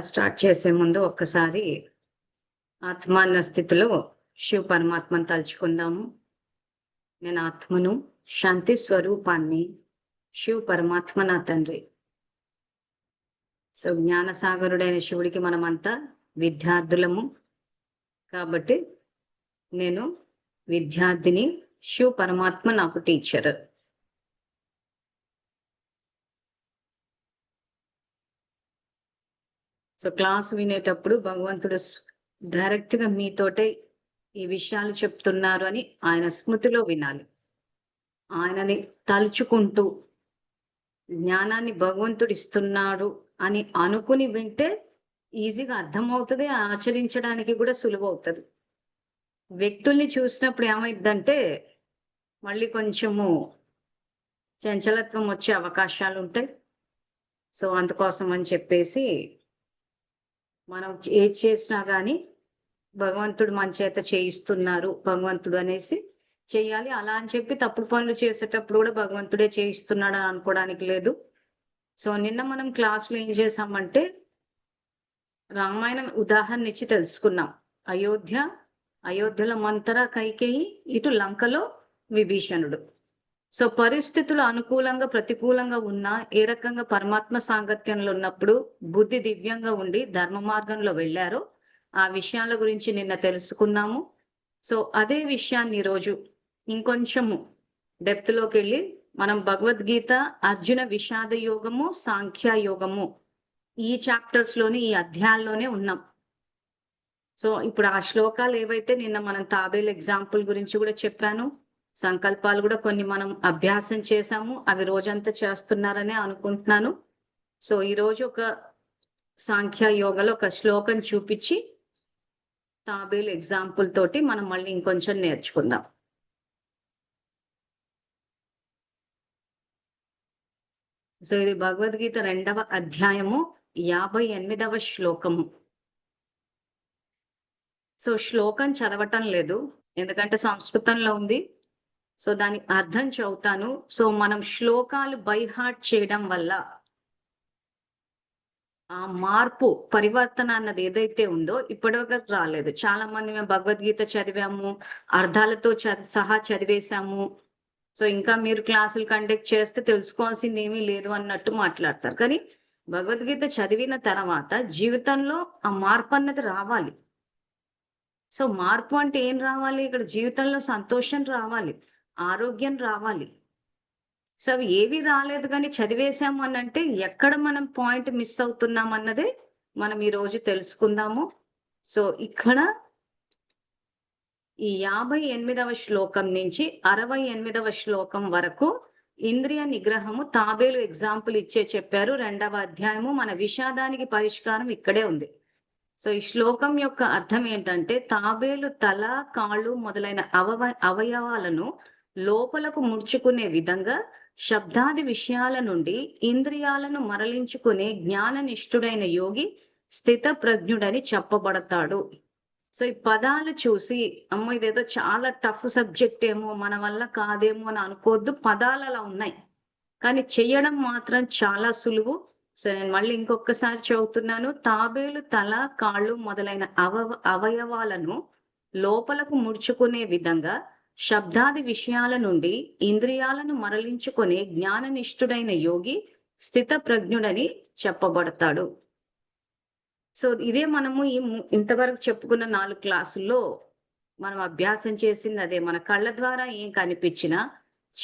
Start చేసే ముందు ఒక్కసారి ఆత్మాన్న స్థితిలో శివ పరమాత్మను తలుచుకుందాము. నేను ఆత్మను శాంతి స్వరూపాన్ని శివ పరమాత్మ నా తండ్రి. సో జ్ఞానసాగరుడైన శివుడికి మనమంతా విద్యార్థులము. కాబట్టి నేను విద్యార్థిని శివ పరమాత్మ నాకు టీచర్. సో క్లాస్ వినేటప్పుడు భగవంతుడు డైరెక్ట్గా మీతోటే ఈ విషయాలు చెప్తున్నారు అని ఆయన స్మృతిలో వినాలి. ఆయనని తలుచుకుంటూ జ్ఞానాన్ని భగవంతుడు ఇస్తున్నాడు అని అనుకుని వింటే ఈజీగా అర్థమవుతుంది ఆచరించడానికి కూడా సులువు అవుతుంది వ్యక్తుల్ని చూసినప్పుడు ఏమైందంటే మళ్ళీ కొంచెము చంచలత్వం వచ్చే అవకాశాలు ఉంటాయి సో అందుకోసం అని చెప్పేసి మనం ఏది చేసినా కానీ భగవంతుడు మన చేత చేయిస్తున్నారు భగవంతుడు అనేసి చేయాలి. అలా అని చెప్పి తప్పుడు పనులు చేసేటప్పుడు కూడా భగవంతుడే చేయిస్తున్నాడు అని అనుకోవడానికి లేదు. సో నిన్న మనం క్లాస్లో ఏం చేసామంటే రామాయణం ఉదాహరణ ఇచ్చి తెలుసుకున్నాం. అయోధ్య అయోధ్యలో మంతర కైకేయి ఇటు లంకలో విభీషణుడు. సో పరిస్థితులు అనుకూలంగా ప్రతికూలంగా ఉన్నా ఏ రకంగా పరమాత్మ సాంగత్యంలో ఉన్నప్పుడు బుద్ధి దివ్యంగా ఉండి ధర్మ మార్గంలో వెళ్ళారో ఆ విషయాల గురించి నిన్న తెలుసుకున్నాము. సో అదే విషయాన్ని ఈరోజు ఇంకొంచెము డెప్త్లోకి వెళ్ళి మనం భగవద్గీత అర్జున విషాద యోగము సాంఖ్య యోగము ఈ చాప్టర్స్లోని ఈ అధ్యాయాల్లోనే ఉన్నాం. సో ఇప్పుడు ఆ శ్లోకాలు ఏవైతే నిన్న మనం తాబేలు ఎగ్జాంపుల్ గురించి కూడా చెప్పాను సంకల్పాలు కూడా కొన్ని మనం అభ్యాసం చేశాము అవి రోజంతా చేస్తున్నారనే అనుకుంటున్నాను. సో ఈ రోజు ఒక సాంఖ్య యోగలో ఒక శ్లోకం చూపించి తాబేలు ఎగ్జాంపుల్ తోటి మనం మళ్ళీ ఇంకొంచెం నేర్చుకుందాం. సో ఇది భగవద్గీత రెండవ అధ్యాయము యాభై ఎనిమిదవ శ్లోకము. సో శ్లోకం చదవటం లేదు ఎందుకంటే సంస్కృతంలో ఉంది. సో దాని అర్థం చదువుతాను సో మనం శ్లోకాలు బైహార్ట్ చేయడం వల్ల ఆ మార్పు పరివర్తన అన్నది ఏదైతే ఉందో ఇప్పటివరకు రాలేదు. చాలా మంది మేము భగవద్గీత చదివాము అర్థాలతో సహా చదివేశాము. సో ఇంకా మీరు క్లాసులు కండక్ట్ చేస్తే తెలుసుకోవాల్సింది ఏమీ లేదు అన్నట్టు మాట్లాడతారు. కానీ భగవద్గీత చదివిన తర్వాత జీవితంలో ఆ మార్పు అన్నది రావాలి. సో మార్పు అంటే ఏం రావాలి? ఇక్కడ జీవితంలో సంతోషం రావాలి. ఆరోగ్యం రావాలి. సో అవి ఏవి రాలేదు కానీ చదివేశాము అని అంటే ఎక్కడ మనం పాయింట్ మిస్ అవుతున్నాం అన్నదే మనం ఈ రోజు తెలుసుకుందాము. సో ఇక్కడ ఈ యాభై ఎనిమిదవ శ్లోకం నుంచి అరవై ఎనిమిదవ శ్లోకం వరకు ఇంద్రియ నిగ్రహము తాబేలు ఎగ్జాంపుల్ ఇచ్చే చెప్పారు. రెండవ అధ్యాయము మన విషాదానికి పరిష్కారం ఇక్కడే ఉంది. సో ఈ శ్లోకం యొక్క అర్థం ఏంటంటే తాబేలు తల కాళ్ళు మొదలైన అవవ అవయవాలను లోపలకు ముడుచుకునే విధంగా శబ్దాది విషయాల నుండి ఇంద్రియాలను మరలించుకునే జ్ఞాననిష్ఠుడైన యోగి స్థిత ప్రజ్ఞుడని చెప్పబడతాడు. సో ఈ పదాలు చూసి అమ్మ ఇదేదో చాలా టఫ్ సబ్జెక్ట్ ఏమో మన వల్ల కాదేమో అని అనుకోవద్దు. పదాలు అలా ఉన్నాయి. కానీ చెయ్యడం మాత్రం చాలా సులువు. సో నేను మళ్ళీ ఇంకొకసారి చదువుతున్నాను తాబేలు తల కాళ్ళు మొదలైన అవ అవయవాలను లోపలకు ముడుచుకునే విధంగా శబ్దాది విషయాల నుండి ఇంద్రియాలను మరలించుకునే జ్ఞాననిష్ఠుడైన యోగి స్థిత ప్రజ్ఞుడని చెప్పబడతాడు. సో ఇదే మనము ఈ ఇంతవరకు చెప్పుకున్న నాలుగు క్లాసుల్లో మనం అభ్యాసం చేసింది అదే. మన కళ్ళ ద్వారా ఏం కనిపించినా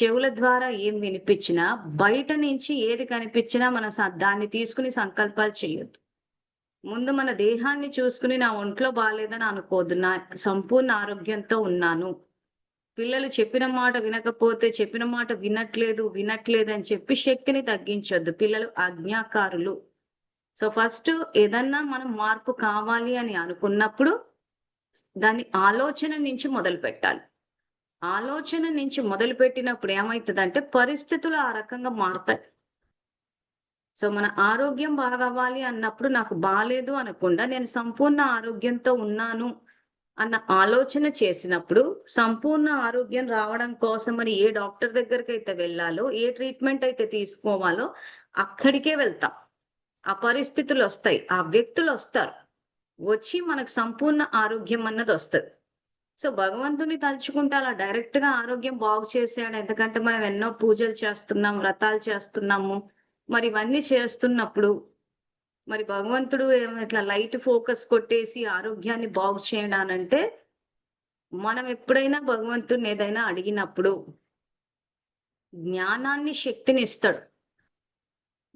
చెవుల ద్వారా ఏం వినిపించినా బయట నుంచి ఏది కనిపించినా మనం దాన్ని తీసుకుని సంకల్పాలు చేయొద్దు. ముందు మన దేహాన్ని చూసుకుని నా ఒంట్లో బాగాలేదని అనుకోదు నా సంపూర్ణ ఆరోగ్యంతో ఉన్నాను. పిల్లలు చెప్పిన మాట వినకపోతే చెప్పిన మాట వినట్లేదు వినట్లేదు అని చెప్పి శక్తిని తగ్గించొద్దు. పిల్లలు ఆజ్ఞాకారులు. సో ఫస్ట్ ఏదన్నా మనం మార్పు కావాలి అని అనుకున్నప్పుడు దాని ఆలోచన నుంచి మొదలు పెట్టాలి. ఆలోచన నుంచి మొదలు పెట్టినప్పుడు ఏమవుతుందంటే పరిస్థితులు ఆ రకంగా మారుతాయి. సో మన ఆరోగ్యం బాగవ్వాలి అన్నప్పుడు నాకు బాగాలేదు అనకుండా నేను సంపూర్ణ ఆరోగ్యంతో ఉన్నాను అన్న ఆలోచన చేసినప్పుడు సంపూర్ణ ఆరోగ్యం రావడం కోసం అని ఏ డాక్టర్ దగ్గరికి అయితే వెళ్ళాలో ఏ ట్రీట్మెంట్ అయితే తీసుకోవాలో అక్కడికే వెళ్తాం. ఆ పరిస్థితులు వస్తాయి. ఆ వ్యక్తులు వస్తారు. వచ్చి మనకు సంపూర్ణ ఆరోగ్యం అన్నది వస్తుంది. సో భగవంతుని తలుచుకుంటే అలా డైరెక్ట్గా ఆరోగ్యం బాగు చేసాడు ఎందుకంటే మనం ఎన్నో పూజలు చేస్తున్నాం వ్రతాలు చేస్తున్నాము. మరి ఇవన్నీ చేస్తున్నప్పుడు మరి భగవంతుడు ఇట్లా లైట్ ఫోకస్ కొట్టేసి ఆరోగ్యాన్ని బాగు చేయడానంటే మనం ఎప్పుడైనా భగవంతుడిని ఏదైనా అడిగినప్పుడు జ్ఞానాన్ని శక్తిని ఇస్తాడు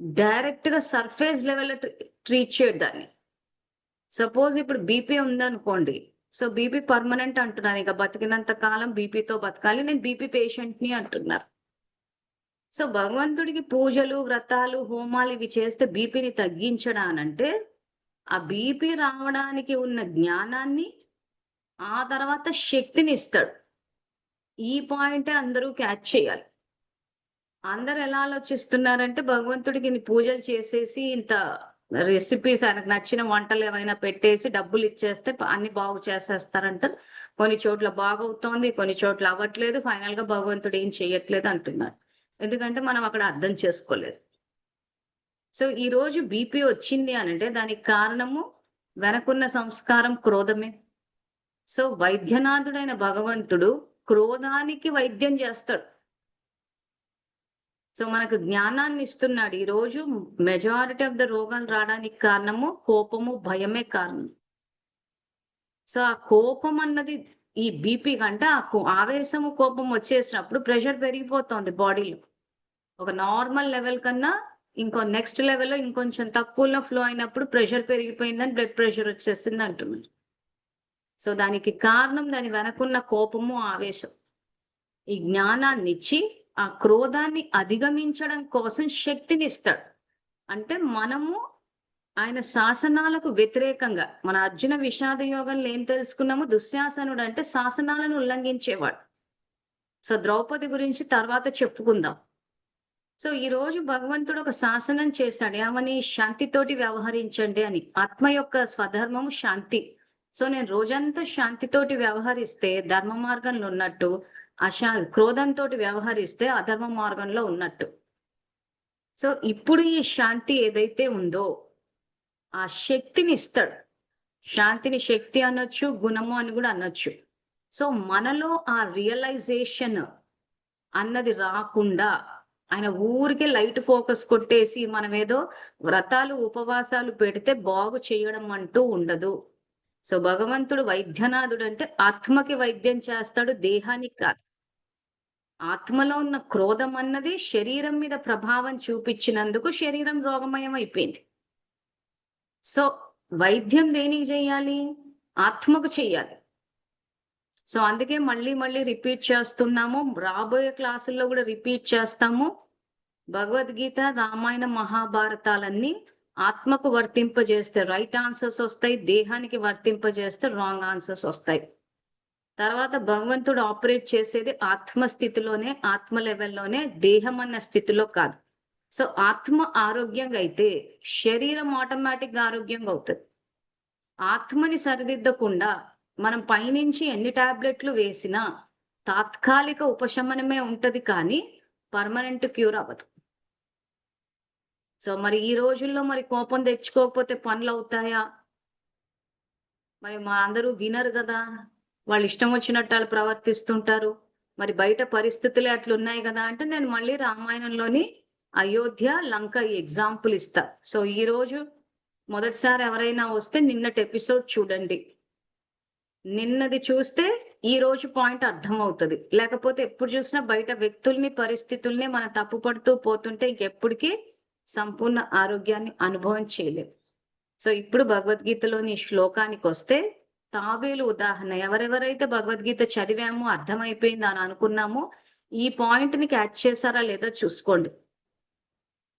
డైరెక్ట్గా సర్ఫేస్ లెవెల్ ట్రీట్ చేయడు దాన్ని. సపోజ్ ఇప్పుడు బీపీ ఉందనుకోండి సో బీపీ పర్మనెంట్ అంటున్నారు ఇక బతికినంత కాలం బీపీతో బతకాలి నేను బీపీ పేషెంట్ని అంటున్నారు. సో భగవంతుడికి పూజలు వ్రతాలు హోమాలు ఇవి చేస్తే బీపీని తగ్గించడానంటే ఆ బీపీ రావడానికి ఉన్న జ్ఞానాన్ని ఆ తర్వాత శక్తిని ఇస్తాడు. ఈ పాయింటే అందరూ క్యాచ్ చేయాలి. అందరు ఎలా ఆలోచిస్తున్నారంటే భగవంతుడికి ఇన్ని పూజలు చేసేసి ఇంత రెసిపీస్ ఆయనకు నచ్చిన వంటలు ఏమైనా పెట్టేసి డబ్బులు ఇచ్చేస్తే అన్ని బాగు చేసేస్తారంటారు కొన్ని చోట్ల బాగవుతోంది కొన్ని చోట్ల అవ్వట్లేదు. ఫైనల్గా భగవంతుడు ఏం చేయట్లేదు అంటున్నారు. ఎందుకంటే మనం అక్కడ అర్థం చేసుకోలేదు. సో ఈ రోజు బీపీ వచ్చింది అని అంటే దానికి కారణము వెనకున్న సంస్కారం క్రోధమే. సో వైద్యనాథుడైన భగవంతుడు క్రోధానికి వైద్యం చేస్తాడు. సో మనకు జ్ఞానాన్ని ఇస్తున్నాడు. ఈ రోజు మెజారిటీ ఆఫ్ ద రోగాలు రావడానికి కారణము కోపము భయమే కారణం. సో ఆ కోపం అన్నది ఈ బీపీ కంటే ఆ కో- ఆవేశము కోపం వచ్చేసినప్పుడు ప్రెషర్ పెరిగిపోతుంది బాడీలో. ఒక నార్మల్ లెవెల్ కన్నా ఇంకో నెక్స్ట్ లెవెల్లో ఇంకొంచెం తక్కువలో ఫ్లో అయినప్పుడు ప్రెషర్ పెరిగిపోయిందని బ్లడ్ ప్రెషర్ వచ్చేసింది అంటున్నారు. సో దానికి కారణం దాని వెనకున్న కోపము ఆవేశం. ఈ జ్ఞానాన్ని ఇచ్చి ఆ క్రోధాన్ని అధిగమించడం కోసం శక్తిని ఇస్తాడు. అంటే మనము ఆయన శాసనాలకు వ్యతిరేకంగా మన అర్జున విషాద యోగంలో ఏం తెలుసుకున్నాము? దుశ్శాసనుడు అంటే శాసనాలను ఉల్లంఘించేవాడు. సో ద్రౌపది గురించి తర్వాత చెప్పుకుందాం. సో ఈ రోజు భగవంతుడు ఒక శాసనం చేశాడు. ఏమని? శాంతితోటి వ్యవహరించండి అని. ఆత్మ యొక్క స్వధర్మము శాంతి. సో నేను రోజంతా శాంతితోటి వ్యవహరిస్తే ధర్మ మార్గంలో ఉన్నట్టు అశా క్రోధంతో వ్యవహరిస్తే అధర్మ మార్గంలో ఉన్నట్టు. సో ఇప్పుడు ఈ శాంతి ఏదైతే ఉందో ఆ శక్తిని ఇస్తాడు. శాంతిని శక్తి అనొచ్చు గుణము అని కూడా అనొచ్చు. సో మనలో ఆ రియలైజేషన్ అన్నది రాకుండా ఆయన ఊరికే లైట్ ఫోకస్ కొట్టేసి మనం ఏదో వ్రతాలు ఉపవాసాలు పెడితే బాగు చేయడం అంటూ ఉండదు. సో భగవంతుడు వైద్యనాథుడు అంటే ఆత్మకి వైద్యం చేస్తాడు దేహానికి కాదు. ఆత్మలో ఉన్న క్రోధం అన్నది శరీరం మీద ప్రభావం చూపించినందుకు శరీరం రోగమయం అయిపోయింది సో వైద్యం దేనికి చేయాలి? ఆత్మకు చేయాలి. సో అందుకే మళ్ళీ మళ్ళీ రిపీట్ చేస్తున్నాము. రాబోయే క్లాసుల్లో కూడా రిపీట్ చేస్తాము. భగవద్గీత రామాయణ మహాభారతాలన్నీ ఆత్మకు వర్తింపజేస్తే రైట్ ఆన్సర్స్ వస్తాయి దేహానికి వర్తింపజేస్తే రాంగ్ ఆన్సర్స్ వస్తాయి. తర్వాత భగవంతుడు ఆపరేట్ చేసేది ఆత్మ స్థితిలోనే ఆత్మ లెవెల్లోనే దేహం అన్న స్థితిలో కాదు. సో ఆత్మ ఆరోగ్యంగా అయితే శరీరం ఆటోమేటిక్గా ఆరోగ్యంగా అవుతుంది. ఆత్మని సరిదిద్దకుండా మనం పైనుంచి ఎన్ని టాబ్లెట్లు వేసినా తాత్కాలిక ఉపశమనమే ఉంటది కానీ పర్మనెంట్ క్యూర్ అవ్వదు. సో మరి ఈ రోజుల్లో మరి కోపం తెచ్చుకోకపోతే పనులు అవుతాయా? మరి మా అందరూ వినరు కదా. వాళ్ళు ఇష్టం వచ్చినట్టు వాళ్ళు ప్రవర్తిస్తుంటారు. మరి బయట పరిస్థితులే అట్లున్నాయి కదా అంటే నేను మళ్ళీ రామాయణంలోని అయోధ్య లంక ఎగ్జాంపుల్ ఇస్తా. సో ఈ రోజు మొదటిసారి ఎవరైనా వస్తే నిన్నటి ఎపిసోడ్ చూడండి. నిన్నది చూస్తే ఈ రోజు పాయింట్ అర్థం అవుతుంది లేకపోతే ఎప్పుడు చూసినా బయట వ్యక్తుల్ని పరిస్థితుల్ని మనం తప్పుపడుతూ పోతుంటే ఇంకెప్పటికీ సంపూర్ణ ఆరోగ్యాన్ని అనుభవం చేయలేం. సో ఇప్పుడు భగవద్గీతలోని శ్లోకానికి వస్తే తాబేలు ఉదాహరణ. ఎవరెవరైతే భగవద్గీత చదివామో అర్థమైపోయింది అని అనుకున్నామో ఈ పాయింట్ని క్యాచ్ చేశారా లేదా చూసుకోండి.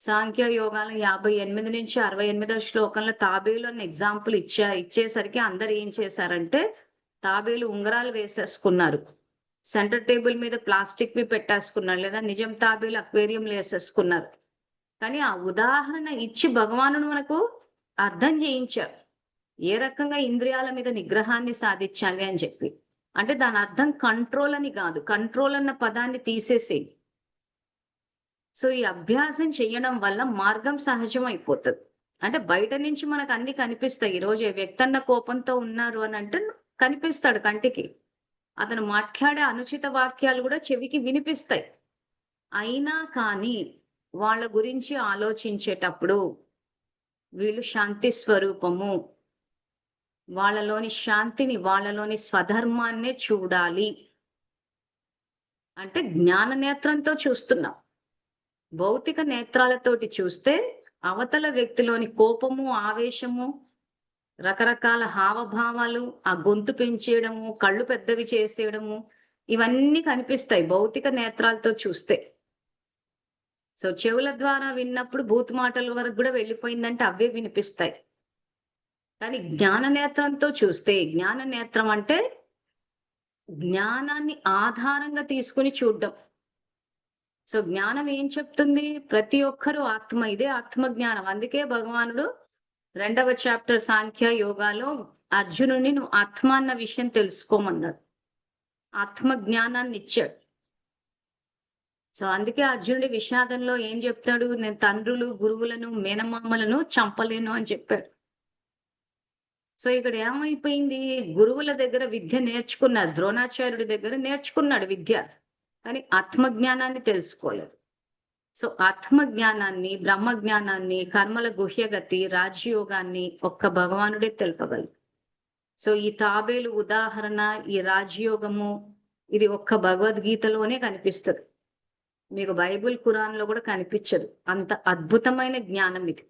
సాంఖ్య యోగాల యాభై ఎనిమిది నుంచి అరవై ఎనిమిదో శ్లోకంలో తాబేలు అని ఎగ్జాంపుల్ ఇచ్చా ఇచ్చేసరికి అందరు ఏం చేశారంటే తాబేలు ఉంగరాలు వేసేసుకున్నారు. సెంటర్ టేబుల్ మీద ప్లాస్టిక్ వి పెట్టేసుకున్నారు లేదా నిజం తాబేలు అక్వేరియం వేసేసుకున్నారు. కానీ ఆ ఉదాహరణ ఇచ్చి భగవానుడు మనకు అర్థం చేయించారు ఏ రకంగా ఇంద్రియాల మీద నిగ్రహాన్ని సాధించాలి అని చెప్పి. అంటే దాని అర్థం కంట్రోల్ అని కాదు. కంట్రోల్ అన్న పదాన్ని తీసేసి సో ఈ అభ్యాసం చేయడం వల్ల మార్గం సహజం అయిపోతుంది అంటే బయట నుంచి మనకు అన్ని కనిపిస్తాయి. ఈ రోజు వ్యక్తి అన్న కోపంతో ఉన్నారు అని అంటే కనిపిస్తాడు కంటికి. అతను మాట్లాడే అనుచిత వాక్యాలు కూడా చెవికి వినిపిస్తాయి. అయినా కానీ వాళ్ళ గురించి ఆలోచించేటప్పుడు వీళ్ళు శాంతి స్వరూపము. వాళ్ళలోని శాంతిని వాళ్ళలోని స్వధర్మాన్నే చూడాలి. అంటే జ్ఞాన నేత్రంతో చూస్తున్నాం. భౌతిక నేత్రాలతోటి చూస్తే అవతల వ్యక్తిలోని కోపము ఆవేశము రకరకాల హావభావాలు ఆ గొంతు పెంచేయడము కళ్ళు పెద్దవి చేసేయడము ఇవన్నీ కనిపిస్తాయి భౌతిక నేత్రాలతో చూస్తే. సో చెవుల ద్వారా విన్నప్పుడు భూత మాటల వరకు కూడా వెళ్ళిపోయిందంటే అవే వినిపిస్తాయి. కానీ జ్ఞాన నేత్రంతో చూస్తే జ్ఞాన నేత్రం అంటే జ్ఞానాన్ని ఆధారంగా తీసుకుని చూడడం. సో జ్ఞానం ఏం చెప్తుంది? ప్రతి ఒక్కరూ ఆత్మ ఇదే ఆత్మ జ్ఞానం అందుకే భగవానుడు రెండవ చాప్టర్ సాంఖ్య యోగాలో అర్జునుడిని నువ్వు ఆత్మ అన్న విషయం తెలుసుకోమన్నారు ఆత్మ జ్ఞానాన్ని ఇచ్చాడు సో అందుకే అర్జునుడి విషాదంలో ఏం చెప్తాడు? నేను తండ్రులు గురువులను మేనమామలను చంపలేను అని చెప్పాడు. సో ఇక్కడ ఏమైపోయింది? గురువుల దగ్గర విద్య నేర్చుకున్నాడు. ద్రోణాచార్యుడి దగ్గర నేర్చుకున్నాడు విద్య. కానీ ఆత్మజ్ఞానాన్ని తెలుసుకోలేదు. సో ఆత్మ జ్ఞానాన్ని బ్రహ్మ జ్ఞానాన్ని కర్మల గుహ్యగతి రాజయోగాన్ని ఒక్క భగవానుడే తెలుపగలరు సో ఈ తాబేలు ఉదాహరణ ఈ రాజయోగము ఇది ఒక్క భగవద్గీతలోనే కనిపిస్తుంది. మీకు బైబుల్ ఖురాన్లో కూడా కనిపించదు. అంత అద్భుతమైన జ్ఞానం ఇది.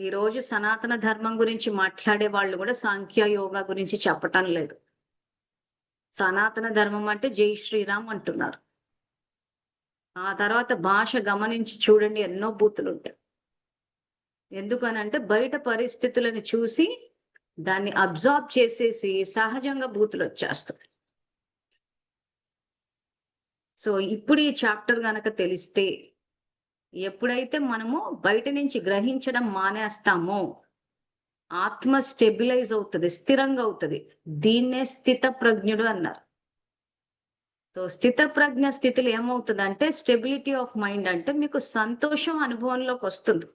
ఈరోజు సనాతన ధర్మం గురించి మాట్లాడే వాళ్ళు కూడా సాంఖ్యయోగ గురించి చెప్పటం లేదు. సనాతన ధర్మం అంటే జై శ్రీరామ్ అంటున్నారు. ఆ తర్వాత భాష గమనించి చూడండి ఎన్నో బూతులు ఉంటాయి. ఎందుకనంటే బయట పరిస్థితులను చూసి దాన్ని అబ్జార్బ్ చేసేసి సహజంగా బూతులు వచ్చేస్తాయి. సో ఇప్పుడు ఈ చాప్టర్ గనక తెలిస్తే ఎప్పుడైతే మనము బయట నుంచి గ్రహించడం మానేస్తామో ఆత్మ స్టెబిలైజ్ అవుతుంది స్థిరంగా అవుతుంది. దీన్నే స్థిత ప్రజ్ఞుడు అన్నారు. సో స్థిత ప్రజ్ఞ స్థితిలో ఏమవుతుంది అంటే స్టెబిలిటీ ఆఫ్ మైండ్ అంటే మీకు సంతోషం అనుభవంలోకి వస్తుంది.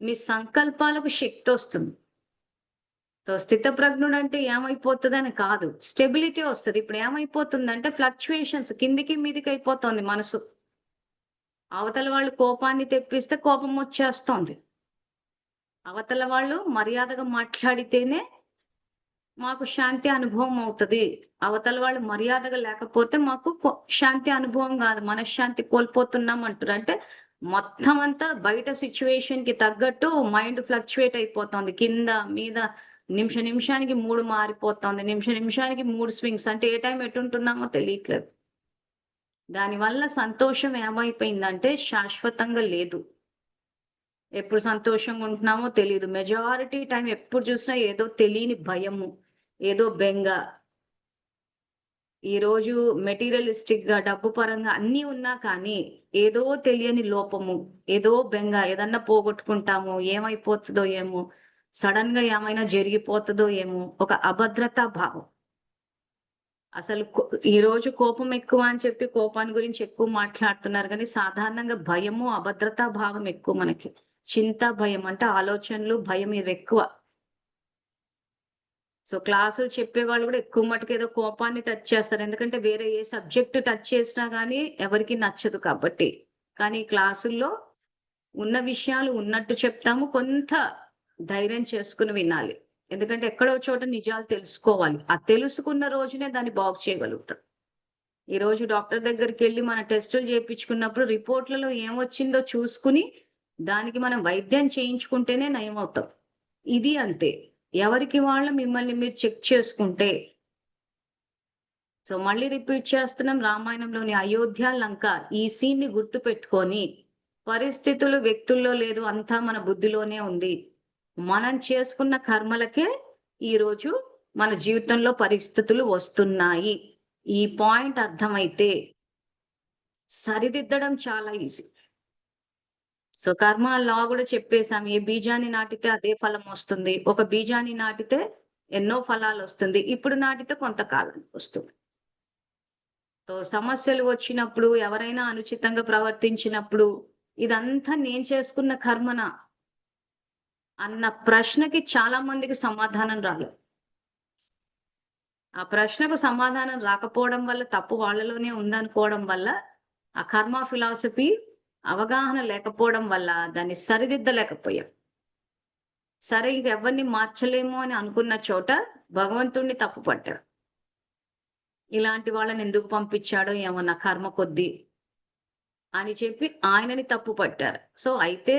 మీ సంకల్పాలకు శక్తి వస్తుంది. సో స్థిత ప్రజ్ఞుడు అంటే ఏమైపోతుంది అని కాదు. స్టెబిలిటీ వస్తుంది. ఇప్పుడు ఏమైపోతుంది అంటే ఫ్లక్చుయేషన్స్ కిందికి మీదికి అయిపోతుంది మనసు. అవతల వాళ్ళు కోపాన్ని తెప్పిస్తే కోపం వచ్చేస్తోంది. అవతల వాళ్ళు మర్యాదగా మాట్లాడితేనే మాకు శాంతి అనుభవం అవుతుంది. అవతల వాళ్ళు మర్యాదగా లేకపోతే మాకు శాంతి అనుభవం కాదు. మనశ్శాంతి కోల్పోతున్నాం అంటారు అంటే మొత్తం అంతా బయట సిచ్యువేషన్కి తగ్గట్టు మైండ్ ఫ్లక్చువేట్ అయిపోతుంది. కింద మీద నిమిష నిమిషానికి మూడు మారిపోతుంది. నిమిష నిమిషానికి మూడు స్వింగ్స్ అంటే ఏ టైం ఎటుంటున్నామో తెలియట్లేదు. దానివల్ల సంతోషం ఏమైపోయిందంటే శాశ్వతంగా లేదు. ఎప్పుడు సంతోషంగా ఉంటున్నామో తెలియదు. మెజారిటీ టైం ఎప్పుడు చూసినా ఏదో తెలియని భయము ఏదో బెంగ. ఈరోజు మెటీరియలిస్టిక్గా డబ్బు పరంగా అన్నీ ఉన్నా కానీ ఏదో తెలియని లోపము ఏదో బెంగ ఏదన్నా పోగొట్టుకుంటాము ఏమైపోతుందో ఏమో సడన్గా ఏమైనా జరిగిపోతుందో ఏమో ఒక అభద్రతా భావం. అసలు ఈ రోజు కోపం ఎక్కువ అని చెప్పి కోపాన్ని గురించి ఎక్కువ మాట్లాడుతున్నారు కానీ సాధారణంగా భయము అభద్రతా భావం ఎక్కువ మనకి. చింత భయం అంటే ఆలోచనలు భయం ఇవి ఎక్కువ. సో క్లాసులు చెప్పే వాళ్ళు కూడా ఎక్కువ మటుకు ఏదో కోపాన్ని టచ్ చేస్తారు. ఎందుకంటే వేరే ఏ సబ్జెక్ట్ టచ్ చేసినా కానీ ఎవరికి నచ్చదు కాబట్టి. కానీ క్లాసుల్లో ఉన్న విషయాలు ఉన్నట్టు చెప్తాము. కొంత ధైర్యం చేసుకుని వినాలి. ఎందుకంటే ఎక్కడో చోట నిజాలు తెలుసుకోవాలి. ఆ తెలుసుకున్న రోజునే దాన్ని బాగు చేయగలుగుతాం. ఈ రోజు డాక్టర్ దగ్గరికి వెళ్ళి మన టెస్టులు చేయించుకున్నప్పుడు రిపోర్ట్లలో ఏమొచ్చిందో చూసుకుని దానికి మనం వైద్యం చేయించుకుంటేనే నయం అవుతాం ఇది అంతే. ఎవరికి వాళ్ళ మిమ్మల్ని మీరు చెక్ చేసుకుంటే. సో మళ్ళీ రిపీట్ చేస్తున్నాం రామాయణంలోని అయోధ్య లంక. ఈ సీన్ని గుర్తు పెట్టుకొని పరిస్థితులు వ్యక్తుల్లో లేదు అంతా మన బుద్ధిలోనే ఉంది. మనం చేసుకున్న కర్మలకే ఈరోజు మన జీవితంలో పరిస్థితులు వస్తున్నాయి. ఈ పాయింట్ అర్థమైతే సరిదిద్దడం చాలా ఈజీ. సో కర్మ లా కూడా చెప్పేశాం. ఏ బీజాన్ని నాటితే అదే ఫలం వస్తుంది. ఒక బీజాన్ని నాటితే ఎన్నో ఫలాలు వస్తుంది. ఇప్పుడు నాటితే కొంతకాలం వస్తుంది. సో సమస్యలు వచ్చినప్పుడు ఎవరైనా అనుచితంగా ప్రవర్తించినప్పుడు ఇదంతా నేను చేసుకున్న కర్మన? అన్న ప్రశ్నకి చాలా మందికి సమాధానం రాలేదు. ఆ ప్రశ్నకు సమాధానం రాకపోవడం వల్ల తప్పు వాళ్ళలోనే ఉందనుకోవడం వల్ల ఆ కర్మ ఫిలాసఫీ అవగాహన లేకపోవడం వల్ల దాన్ని సరిదిద్దలేకపోయాం. సరే ఇంకెవరిని మార్చలేము అని అనుకున్న చోట భగవంతుణ్ణి తప్పు పట్టారు ఇలాంటి వాళ్ళని ఎందుకు పంపించాడో ఏమో నా కర్మ కొద్దీ అని చెప్పి ఆయనని తప్పు పట్టారు సో అయితే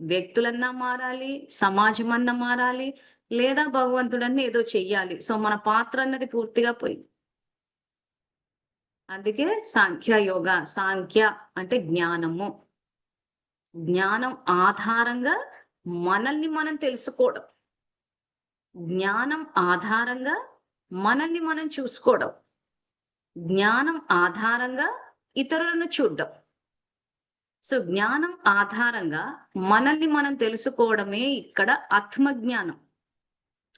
వ్యక్తులన్నా మారాలి సమాజం అన్నా మారాలి లేదా భగవంతుడన్నా ఏదో చెయ్యాలి. సో మన పాత్ర అన్నది పూర్తిగా పోయింది. అందుకే సాంఖ్య యోగ సాంఖ్య అంటే జ్ఞానము. జ్ఞానం ఆధారంగా మనల్ని మనం తెలుసుకోవడం. జ్ఞానం ఆధారంగా మనల్ని మనం చూసుకోవడం. జ్ఞానం ఆధారంగా ఇతరులను చూడడం. సో జ్ఞానం ఆధారంగా మనల్ని మనం తెలుసుకోవడమే ఇక్కడ ఆత్మజ్ఞానం.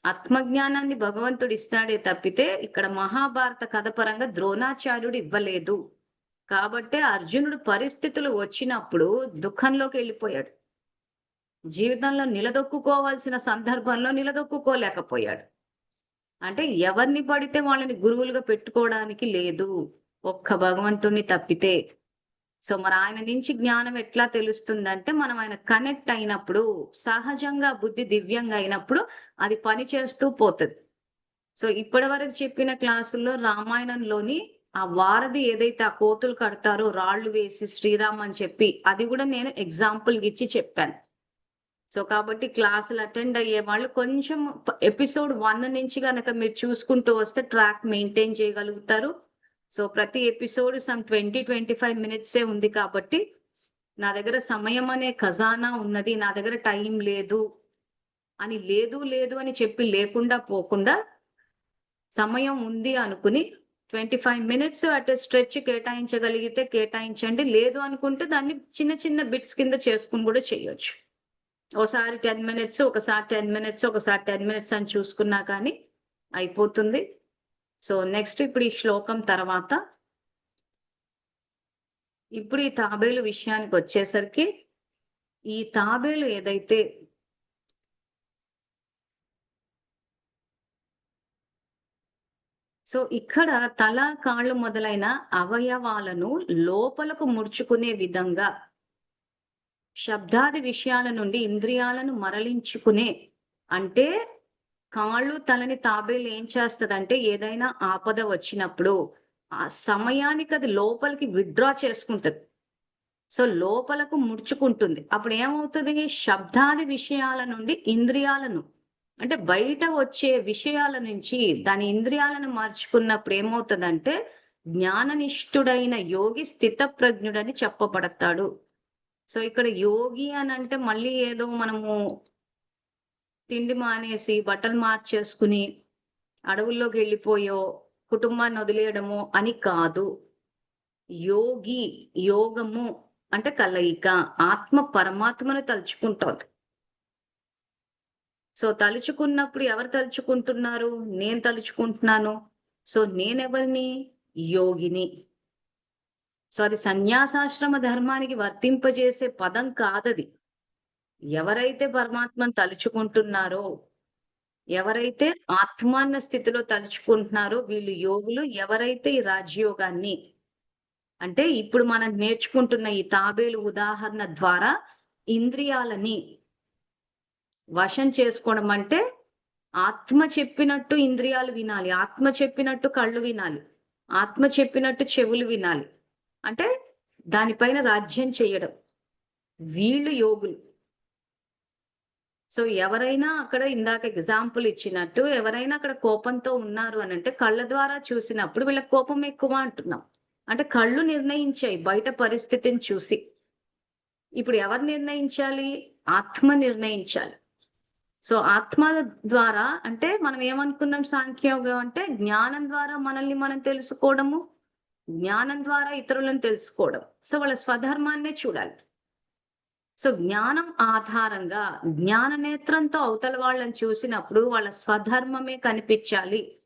ఆత్మజ్ఞానాన్ని భగవంతుడు ఇస్తాడే తప్పితే ఇక్కడ మహాభారత కథ పరంగా ద్రోణాచార్యుడు ఇవ్వలేదు. కాబట్టే అర్జునుడు పరిస్థితులు వచ్చినప్పుడు దుఃఖంలోకి వెళ్ళిపోయాడు. జీవితంలో నిలదొక్కుకోవాల్సిన సందర్భంలో నిలదొక్కుకోలేకపోయాడు. అంటే ఎవరిని పడితే వాళ్ళని గురువులుగా పెట్టుకోవడానికి లేదు. ఒక్క భగవంతుణ్ణి తప్పితే. సో మరి ఆయన నుంచి జ్ఞానం ఎట్లా తెలుస్తుందంటే మనం ఆయన కనెక్ట్ అయినప్పుడు సహజంగా బుద్ధి దివ్యంగా అయినప్పుడు అది పని చేస్తూ పోతుంది. సో ఇప్పటి వరకు చెప్పిన క్లాసుల్లో రామాయణంలోని ఆ వారధి ఏదైతే ఆ కోతులు కడతారో రాళ్ళు వేసి శ్రీరామ్ అని చెప్పి అది కూడా నేను ఎగ్జాంపుల్ ఇచ్చి చెప్పాను. సో కాబట్టి క్లాసులు అటెండ్ అయ్యే వాళ్ళు కొంచెం ఎపిసోడ్ వన్ నుంచి కనుక మీరు చూసుకుంటూ వస్తే ట్రాక్ మెయింటైన్ చేయగలుగుతారు. సో ప్రతి episode some twenty twenty five మినిట్సే ఉంది కాబట్టి నా దగ్గర సమయం అనే ఖజానా ఉన్నది నా దగ్గర టైం లేదు అని లేదు లేదు అని చెప్పి లేకుండా పోకుండా సమయం ఉంది అనుకుని twenty five minutes at stretch కేటాయించగలిగితే కేటాయించండి. లేదు అనుకుంటే దాన్ని చిన్న చిన్న బిట్స్ కింద చేసుకుని కూడా చేయొచ్చు. ఒకసారి టెన్ మినిట్స్ ఒకసారి టెన్ మినిట్స్ ఒకసారి టెన్ మినిట్స్ అని చూసుకున్నా కానీ అయిపోతుంది. సో నెక్స్ట్ ఇప్పుడు ఈ శ్లోకం తర్వాత ఇప్పుడు ఈ తాబేలు విషయానికి వచ్చేసరికి ఈ తాబేలు ఏదైతే సో ఇక్కడ తల కాళ్ళు మొదలైన అవయవాలను లోపలకు ముడుచుకునే విధంగా శబ్దాది విషయాల నుండి ఇంద్రియాలను మరలించుకునే అంటే కాళ్ళు తలని తాబేలు ఏం చేస్తుందంటే ఏదైనా ఆపద వచ్చినప్పుడు ఆ సమయానికి అది లోపలికి విత్డ్రా చేసుకుంటుంది. సో లోపలకు ముడుచుకుంటుంది. అప్పుడు ఏమవుతుంది శబ్దాది విషయాల నుండి ఇంద్రియాలను అంటే బయట వచ్చే విషయాల నుంచి దాని ఇంద్రియాలను మార్చుకున్నప్పుడు ఏమవుతుందంటే జ్ఞాననిష్ఠుడైన యోగి స్థితప్రజ్ఞుడని చెప్పబడతాడు. సో ఇక్కడ యోగి అని అంటే మళ్ళీ ఏదో మనము తిండి మానేసి బట్టలు మార్చేసుకుని అడవుల్లోకి వెళ్ళిపోయో కుటుంబాన్ని వదిలేయడము అని కాదు. యోగి యోగము అంటే కలయిక ఆత్మ పరమాత్మను తలుచుకుంటుంది. సో తలుచుకున్నప్పుడు ఎవరు తలుచుకుంటున్నారు? నేను తలుచుకుంటున్నాను. సో నేనెవరిని? యోగిని. సో అది సన్యాసాశ్రమ ధర్మానికి వర్తింపజేసే పదం కాదది. ఎవరైతే పరమాత్మను తలుచుకుంటున్నారో ఎవరైతే ఆత్మాన్న స్థితిలో తలుచుకుంటున్నారో వీళ్ళు యోగులు ఎవరైతే ఈ రాజయోగాన్ని అంటే ఇప్పుడు మనం నేర్చుకుంటున్న ఈ తాబేలు ఉదాహరణ ద్వారా ఇంద్రియాలని వశం చేసుకోవడం అంటే ఆత్మ చెప్పినట్టు ఇంద్రియాలు వినాలి ఆత్మ చెప్పినట్టు కళ్ళు వినాలి ఆత్మ చెప్పినట్టు చెవులు వినాలి. అంటే దానిపైన రాజ్యం చేయడం. వీళ్ళు యోగులు. సో ఎవరైనా అక్కడ ఇందాక ఎగ్జాంపుల్ ఇచ్చినట్టు ఎవరైనా అక్కడ కోపంతో ఉన్నారు అని అంటే కళ్ళ ద్వారా చూసినప్పుడు వీళ్ళ కోపం ఎక్కువ అంటున్నాం. అంటే కళ్ళు నిర్ణయించాయి బయట పరిస్థితిని చూసి. ఇప్పుడు ఎవరు నిర్ణయించాలి? ఆత్మ నిర్ణయించాలి. సో ఆత్మ ద్వారా అంటే మనం ఏమనుకున్నాం సాంఖ్యయోగం అంటే జ్ఞానం ద్వారా మనల్ని మనం తెలుసుకోవడము జ్ఞానం ద్వారా ఇతరులను తెలుసుకోవడం. సో వాళ్ళ స్వధర్మాన్నే చూడాలి. సో జ్ఞానం ఆధారంగా జ్ఞాన నేత్రంతో అవతల వాళ్ళని చూసినప్పుడు వాళ్ళ స్వధర్మమే కనిపించాలి.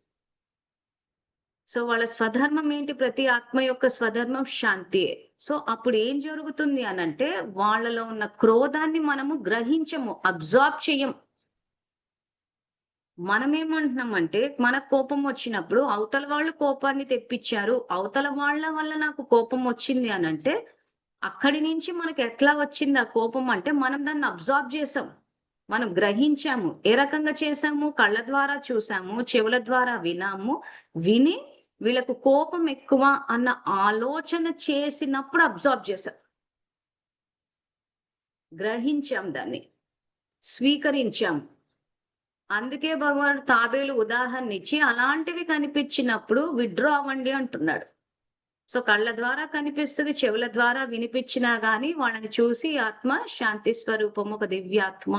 సో వాళ్ళ స్వధర్మం ఏంటి? ప్రతి ఆత్మ యొక్క స్వధర్మం శాంతియే. సో అప్పుడు ఏం జరుగుతుంది అనంటే వాళ్ళలో ఉన్న క్రోధాన్ని మనము గ్రహించము అబ్జార్బ్ చెయ్యం మనం ఏమంటున్నామంటే మన కోపం వచ్చినప్పుడు అవతల వాళ్ళు కోపాన్ని తెప్పించారు. అవతల వాళ్ళ వల్ల నాకు కోపం వచ్చింది అని అంటే అక్కడి నుంచి మనకు ఎట్లా వచ్చింది ఆ కోపం అంటే మనం దాన్ని అబ్జార్బ్ చేసాం. మనం గ్రహించాము. ఏ రకంగా చేసాము? కళ్ళ ద్వారా చూసాము చెవుల ద్వారా వినాము విని వీళ్ళకు కోపం ఎక్కువ అన్న ఆలోచన చేసినప్పుడు అబ్జార్బ్ చేశాం గ్రహించాం దాన్ని. స్వీకరించాం. అందుకే భగవానుడు తాబేలు ఉదాహరణ ఇచ్చి అలాంటివి కనిపించినప్పుడు విడ్డ్రా అవ్వండి అంటున్నాడు. సో కళ్ళ ద్వారా కనిపిస్తుంది చెవుల ద్వారా వినిపించినా గాని వాళ్ళని చూసి ఆత్మ శాంతి స్వరూపం ఒక దివ్యాత్మ.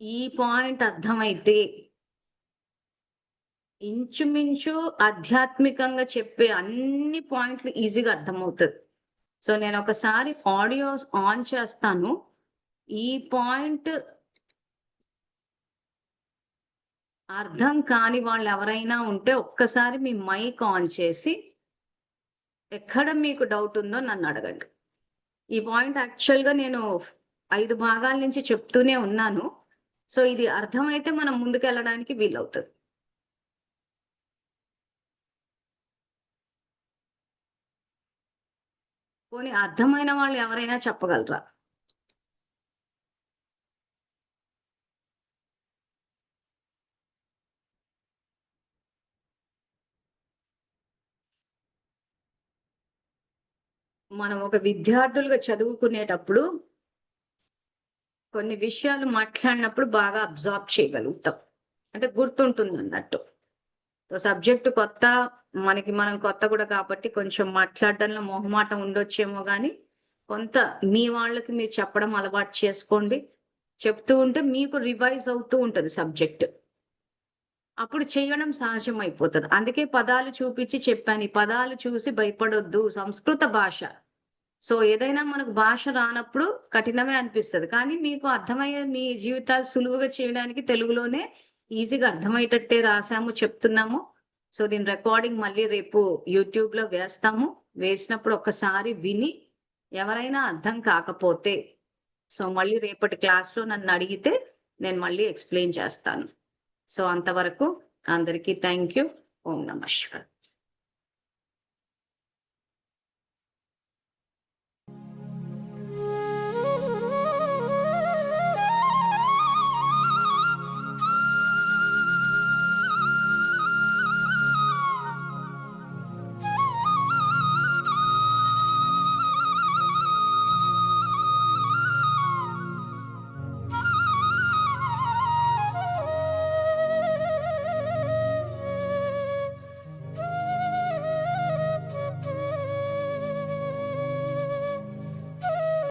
ఈ పాయింట్ అర్థమైతే ఇంచుమించు ఆధ్యాత్మికంగా చెప్పే అన్ని పాయింట్లు ఈజీగా అర్థమవుతుంది. సో నేను ఒకసారి ఆడియో ఆన్ చేస్తాను. ఈ పాయింట్ అర్థం కాని వాళ్ళు ఎవరైనా ఉంటే ఒక్కసారి మీ మైక్ ఆన్ చేసి ఎక్కడ మీకు డౌట్ ఉందో నన్ను అడగండి. ఈ పాయింట్ యాక్చువల్గా నేను ఐదు భాగాల నుంచి చెప్తూనే ఉన్నాను. సో ఇది అర్థమైతే మనం ముందుకెళ్ళడానికి వీలవుతుంది. పోనీ అర్థమైన వాళ్ళు ఎవరైనా చెప్పగలరా? మనం ఒక విద్యార్థులుగా చదువుకునేటప్పుడు కొన్ని విషయాలు మాట్లాడినప్పుడు బాగా అబ్జార్బ్ చేయగలుగుతాం. అంటే గుర్తుంటుంది అన్నట్టు. సబ్జెక్ట్ కొత్త మనకి మనం కొత్త కూడా కాబట్టి కొంచెం మాట్లాడడంలో మొహమాటం ఉండొచ్చేమో కానీ కొంత మీ వాళ్ళకి మీరు చెప్పడం అలవాటు చేసుకోండి. చెప్తూ ఉంటే మీకు రివైజ్ అవుతూ ఉంటుంది సబ్జెక్ట్. అప్పుడు చేయడం సహజం అయిపోతుంది అందుకే పదాలు చూపించి చెప్పాను. ఈ పదాలు చూసి భయపడొద్దు. సంస్కృత భాష. సో ఏదైనా మనకు భాష రానప్పుడు కఠినమే అనిపిస్తుంది. కానీ మీకు అర్థమయ్యే మీ జీవితాలు సులువుగా చేయడానికి తెలుగులోనే ఈజీగా అర్థమయ్యేటట్టే రాసాము చెప్తున్నాము. సో దీని రికార్డింగ్ మళ్ళీ రేపు యూట్యూబ్లో వేస్తాము. వేసినప్పుడు ఒకసారి విని ఎవరైనా అర్థం కాకపోతే సో మళ్ళీ రేపటి క్లాస్లో నన్ను అడిగితే నేను మళ్ళీ ఎక్స్ప్లెయిన్ చేస్తాను. సో అంతవరకు అందరికీ థ్యాంక్ యూ ఓం నమ శివాయ.